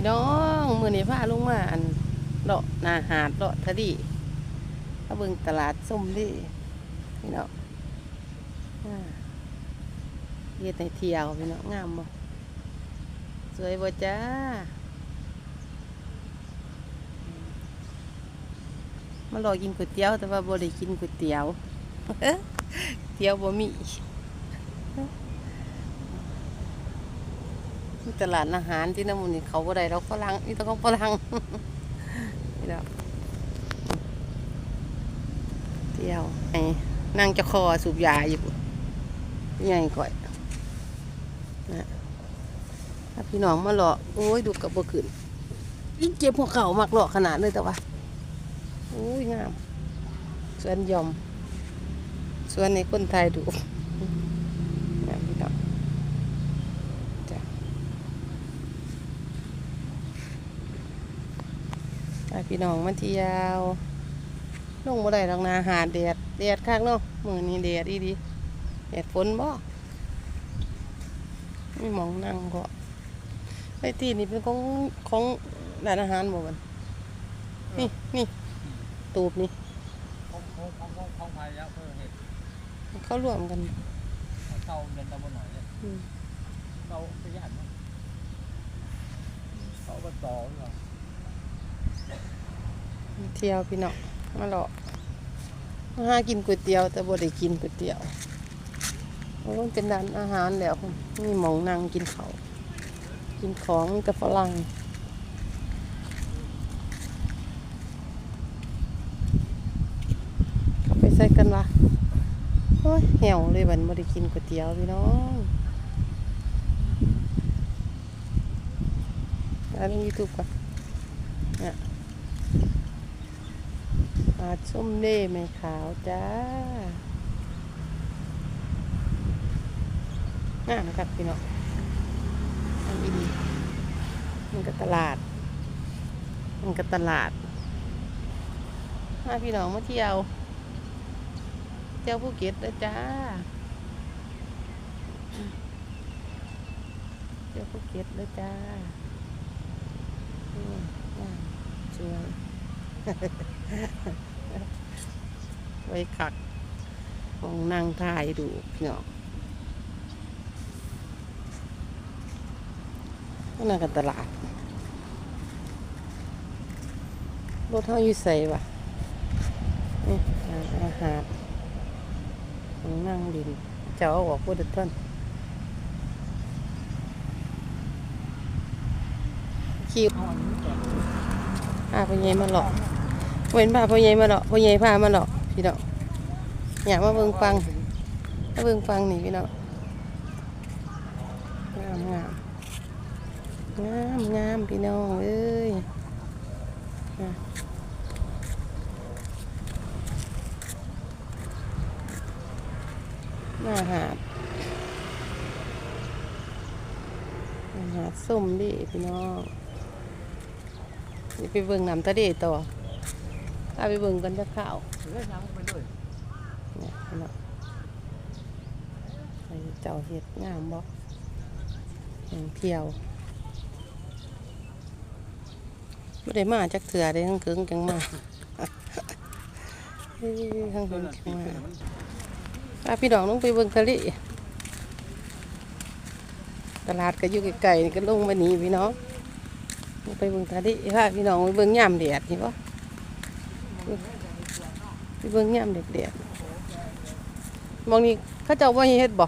พี่น้องมือนี้พาลงมาอันเลาะนาหาดเลาะทะดีถ้าเบิ่งตลาดส้มดิพี่น้องอ่าเฮ็ดในเที่ยวพี่น้องงามบ่สวยบ่จ้ามาลอกินก๋วยเตี๋ยวแต่ว่าบ่ได้กินก๋วยเตี๋ยวเตี๋ยวบ่มีมี ตลาดอาหารที่น้ำมันนี่เขาบ่ได้เราฝรั่งนี่ต้องของฝรั่งนี่แล้วเที่ยวไอ้นั่งจะคอสูบยาอยู่ใหญ่ก่อยนะถ้าพี่น้องมาหลอกโอ้ยดูกับบ่ขึ้นยิ่งเจ็บหัวเข่ามากหลอกขนาดเลยแต่ว่าโอ้ยงามสวนยอมสวนในคนไทยดูงามพี่น้อง ไปพี่น้องมาเที่ยวลงบ่ได้ดอกนาหาดแดดแดดคักเนาะมื้อนี้แดดอีดีแดดฝนบ่มีหมองนั่งก็ไอ้ที่นี่เป็นของของร้านอาหารบ่มันนี่นี่ตูบนี่ของของของของของพายะเพื่อเห็ดเขารวมกันเตาเดินตะบนหน่อยเนี่ยอืมเตาไปยันมั้งเตาก็ต่อหรือเปล่ามา เที่ยวพี่น้องมาเลาะมาหากินก๋วยเตี๋ยว แต่บ่ได้กินก๋วยเตี๋ยวราะมันเป็นร้านอาหารแล้วมีหมองนั่งกินข้าวกินของกับฝรั่งไปใส่กันวะโอ้ยเหี่ยวเลยบันบ่ได้กินก๋วยเตี๋ยวพี่น้องแล้วลงยูทูบก่อนเนี่ย ปลาส้มเล่ไม่ขาวจ้างามครับพี่น้องอันนี้ดีมันก็ตลาด มันก็ตลาดมาพี่น้องมาเที่ยว เที่ยวภูเก็ตนะจ้า เที่ยวภูเก็ตนะจ้าอืมงามสวย ไว้ขักของนั่งถ่ายดูพี่น้องนั่นกันตลาด รถเท่าอยู่ใส่วะนี่อาหารนั่งดิน เจ้าอออกพูดท่านคิวเอาอันนี้ก่อนพาพ่อใหญ่มาหลอก เว้นพาพ่อใหญ่มาหลอกพ่อใหญ่พามาหลอกพี่น้องอยากมาเบิ่งฟังมาเบิ่งฟังนี่พี่น้องงามงามงามงามพี่น้องเอ้ยมาหาดมาหาดส้มดิพี่น้องเดี๋ยวไปเบิ่งน้ำทะเลต่อ ถ้าไปเบิ่งกันจะข้าวเนี่ยเน้องไอ้เจ้าเห็ดงามบ่อย่างเที่ยวไม่ได้มาจากเถื่อได้ทั้งเกิงจังมาทั้งเกิงจังมาพาพี่น้องลงไปเบิ่งทะเลตลาดก็อยู่ไกลๆก็ลงมาหนีพี่น้องไปเบิ่งทะเลพาพี่น้องไปเบิ่งยามแดดเห็นปะ ไปเบิ่งย่ามแดดแดดๆมองนี่เขาเจ้าว่าเฮ็ดบ่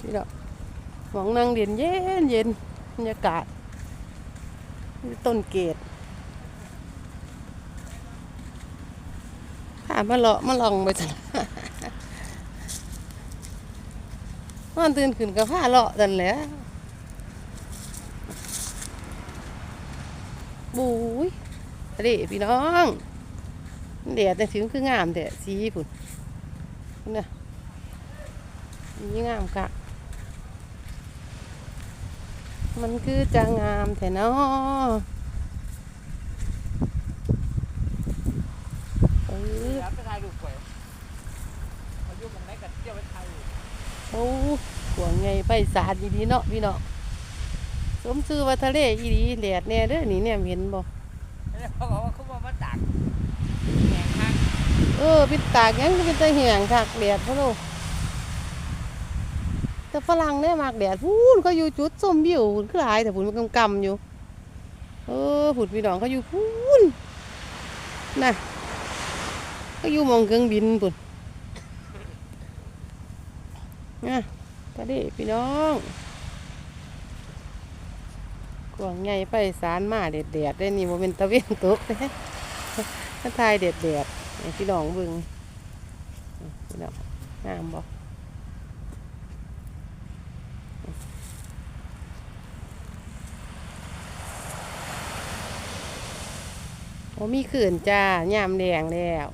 พี่น้องมองนั่งเย็นเย็นเย็นบรรยากาศต้นเกตพามาเลาะมาลองไปจ้ะมันตื่นขึ้นก็พาเลาะกันแหล้ว บุ้ยทะเลพี่น้องแดดแต่ถึงคืองามแต่สีผุ่นนนะนี่งามกะมันคือจะงามแต่เนาะเอออยากไปถ่ายรูปไว้อายุมันไหนกันเที่ยวไปถ่ายรูปโอ้หวงไงไปสาดดีๆเนาะพี่เนาะ มชื่อว่าทะเลอีดีแดดแน่เด้อนี่เนี่ยเห็นบ่แล้วเขาบอกว่าเขาบอกว่าตากแข็งมากเออปิดตากยังเป็นตะเหียงคักแดดพ่อโลแต่ฝรั่งเนี่ยมากแดดพูนเขาอยู่จุดส้มวิวพูนคือหลายแต่พูนมันกำๆอยู่ เออพูนพี่น้องเขาอยู่พูนน่ะเขาอยู่หมองเครื่องบินพูนนะไปดิพี่น้อง กวางใหญ่ไปสารมาแดดๆได้นี่โมเป็นตะเวนตกเด้ถ้าทายแดดๆให้พี่น้องเบิ่งนี่พี่น้องงามบ่โอ้มีขื่นจ้ายามแดงแล้ว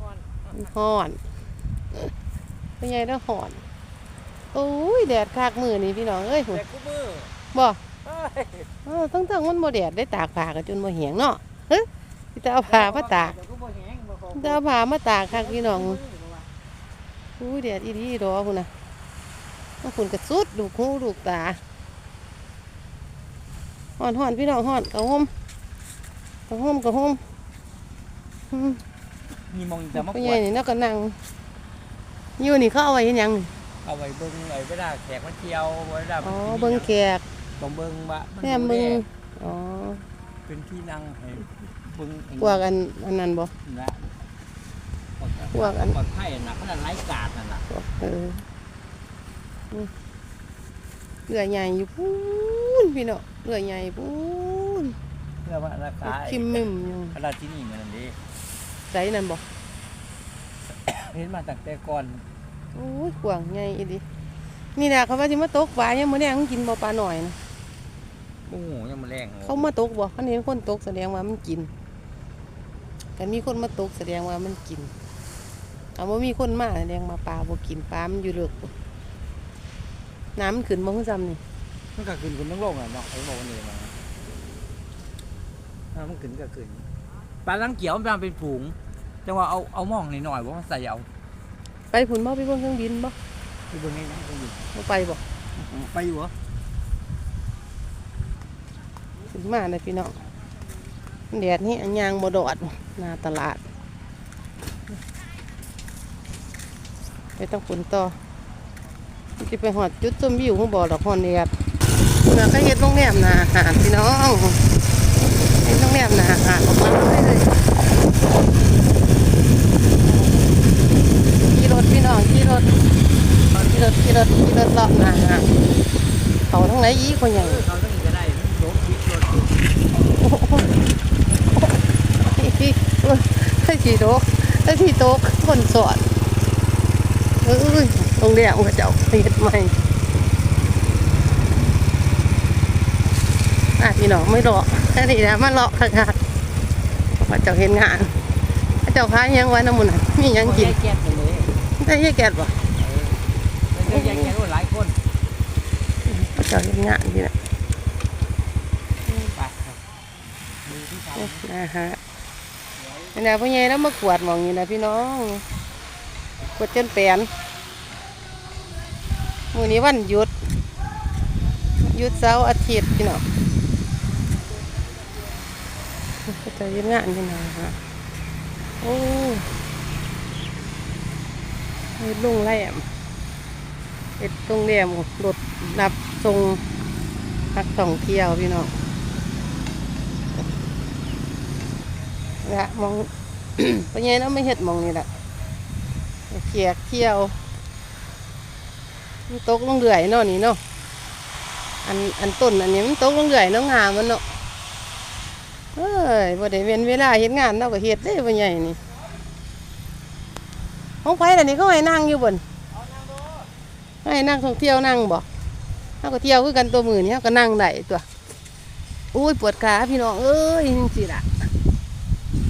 ก้อนมันฮ้อนเป็นไงแล้วฮ้อนโอ้ยแดดคักมือนี่พี่น้องเอ้ยหุ่นแต่กูมือบ่ เฮ้ยเออทั้งทั้งๆมันบ่แดดได้ตากผ้ากันจนบ่แห้งเนาะเฮ้ยสิจะเอาผ้ามาตากแต่กูบ่แห้งบ่ขอจะเอาผ้ามาตากคักพี่น้องอุ้ยแดดอีดีดอคุณนะว่าคุณกระสุดดูกหูดูกตาห่อนห่อนพี่น้องห่อนกระห่มกระห่มกระห่มอืมมีมองจะมาพ่อปใหวญ่ดนี่เนักก็นั่งอยู่นี่เขาเอาไว้เห็นยังนี่เอาไว้เบิ่งไว้เวลาแขกมาเที่ยวเวลาอ๋อเบิ้งแขก ต้องเบิ่งว่ามันแม่มึงอ๋อเป็นที่นั่งให้เบิ่งพวกอันอันนั้นบ่ นะพวกอัน ปลอดภัยน่ะขนาดไร้กาดนั่นน่ะพวกเอออืมเรือใหญ่อยู่พูนพี่น้องเรือใหญ่พูนเพื่อว่าราคาคิมมิมอยู่ขนาดที่นี่มันนั่นเดิใจนั่นบ่เห็นมาตั้งแต่ก่อนโอ้ยกวางใหญ่อีดินี่แหละเขาว่าสิมาตกปลายังมื้อแดงมันกินบ่ปลาหน่อยนะ โอ้ยังมาแรงเขามาตกบ่เขาเห็นคนตกแสดงว่ามันกินแต่มีคนมาตกแสดงว่ามันกินเอาว่ามีคนมาแสดงมาปลาบ่กินปลามันอยู่เลือกพุ่นน้ำมันขึ้นบ่ฮู้จำนี่มันก็ขึ้นคุณต้องลงอะเนาะไอ้บอกว่านี่มาถ้ามันขึ้นก็ขึ้นปลาลังเกียวมันเป็นฝูงจังว่าเอาเอาหมองนิดหน่อยว่ามันใส่เอาไปผุนบ่ไปเบิ่งเครื่องบินบ่คือเบิ่งนี่นะเบิ่งดิบ่ไปบ่ไปอยู่เหรอ ขึ้นมาเลยพี่น้องแดดนี่ยางบดอดหน้าตลาดไปต้องฝนต่อจะไปหอดจุดชมวิวของบ่อดอกฮอนเดียดเมื่อก็เฮ็ดโรงแรมนาหารพี่น้องเฮ็ดโรงแรมนาหารออกมาเลยเลยขี่รถพี่น้องขี่รถขี่รถขี่รถขี่รถเลาะนาหาเขาทั้งไหนอีกคนใหญ่าง ไอ้ที่โต๊ะไอ้ที่โต๊ะคนสอนเอ้ยโรงแรมก็จะเอาเฮ็ดใหม่อะพี่น้องไม่หลอกแค่นี้นะมาหลอกค่ะค่ะว่าเจ้าเห็นงานว่าเจ้าค้ายยังไว้น้ำมันมียังกินแยกๆไปเลยได้ยี่แกดบ่เออแยกๆกันหลายคนว่าเจ้าเห็นงานที่น่ะมือที่สาม นะฮะนี่นะพ่อใหญ่แล้วมากวาดมองนี่นะพี่น้องกวดจนแปลนมือนี้วันหยุดหยุดเสาร์อาทิตย์พี่น้องจะเฮ็ดงานพี่น้องฮะโอ้เฮ็ดโรงแรมเฮ็ดโรงแรมรถรับส่งนักท่องเที่ยวพี่น้อง ละมองไปไงเนาะไม่เห็ดมองนี่แหละเขียกเที่ยวมันตกลงเดือยเนาะนี่เนาะอันอันต้นอันนี้มันตกลงเดือยเนาะงามมันเนาะเอ้ยบ่ได้เว้นเวลาเฮ็ดงานเนาะก็เฮ็ดได้บ่ใหญ่นี่ห้องไผล่นี่เขาให้นั่งอยู่บนให้นั่งท่องเที่ยวนั่งบ่เฮาก็เที่ยวคือกันตัวมือนี่เฮาก็นั่งได้ตัวอุ้ยปวดขาพี่น้องเอ้ยจังซี่ล่ะ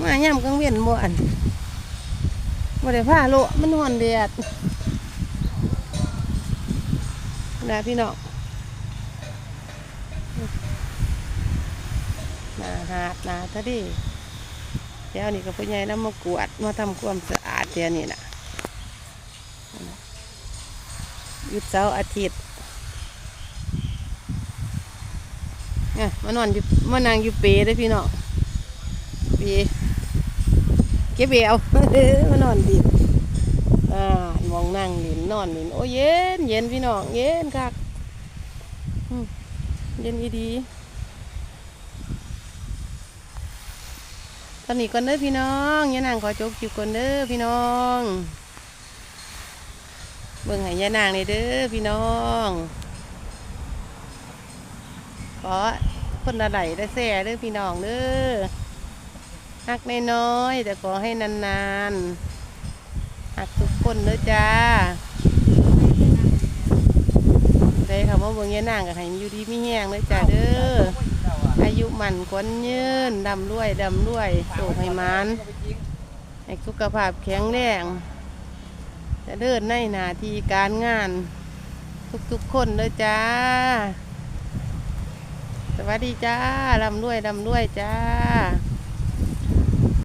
มาย่ำกลางเวียนบ่อันบ่ได้ผ้าโลมันหอนแดดนะพี่น้องนาหาดนาทะเลเดี๋ยวนี้ก็พ่อใหญ่นำมากวดมาทำความสะอาดเดี๋ยวนี้น่ะยุดเสาร์อาทิตย์เนี่ยมานอนอยู่มานางอยู่เปรเด้พี่น้องเปร เก็บเอวมานอนดินอ่ามองนั่งดินนอนดินโอ้เย็นเย็นพี่น้องเย็นคักเย็นอีดีตอนนี้ก่อนเด้อพี่น้องยายนางขอจบคลิปก่อนเด้อพี่น้องเบิ่งให้ยายนางนี่เด้อพี่น้องขอคนละไหลได้แซ่เด้อพี่น้องเด้อ หักน้อยๆแต่ขอให้นานๆหักทุกคนเด้อจ้าได้คำว่าเบิ่งยายนางกับให้อยู่ดีไมีแห้งเด้อจ้าเด้ออายุมันกวนยืนดำรวยดำรวยโศกให้มันให้สุขภาพแข็งแรงจะเดินในหนาทีการงาน ทุกๆคนเลยจ้า สวัสดีจ้าลำด้วยลำด้วยจ้า